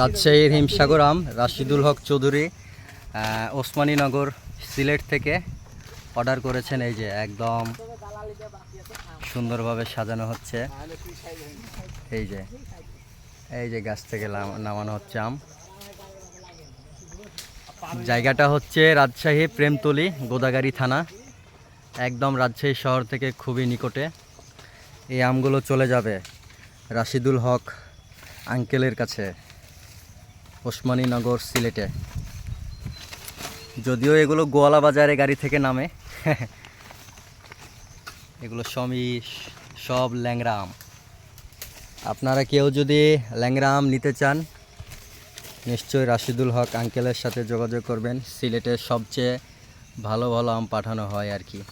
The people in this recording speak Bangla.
রাজশাহীর হিমসাগর আম, রাশিদুল হক চৌধুরী ওসমানীনগর সিলেট থেকে অর্ডার করেছেন। এই যে একদম সুন্দরভাবে সাজানো হচ্ছে। এই যে এই যে গাছ থেকে নামানো হচ্ছে আম। জায়গাটা হচ্ছে রাজশাহী প্রেমতলি গোদাগাড়ি থানা। একদম রাজশাহী শহর থেকে খুবই নিকটে। এই আমগুলো চলে যাবে। রাশিদুল হক আঙ্কেলের কাছে ওসমানীনগর সিলেটে। যদিও এগুলো গোয়ালা বাজারে গাড়ি থেকে নামে। এগুলো সবই সব ল্যাংরা আম আপনারা কেউ যদি ল্যাংরা আম নিতে চান, নিশ্চয়ই রাশিদুল হক আঙ্কেলের সাথে যোগাযোগ করবেন। সিলেটের সবচেয়ে ভালো ভালো আম পাঠানো হয় আর কি।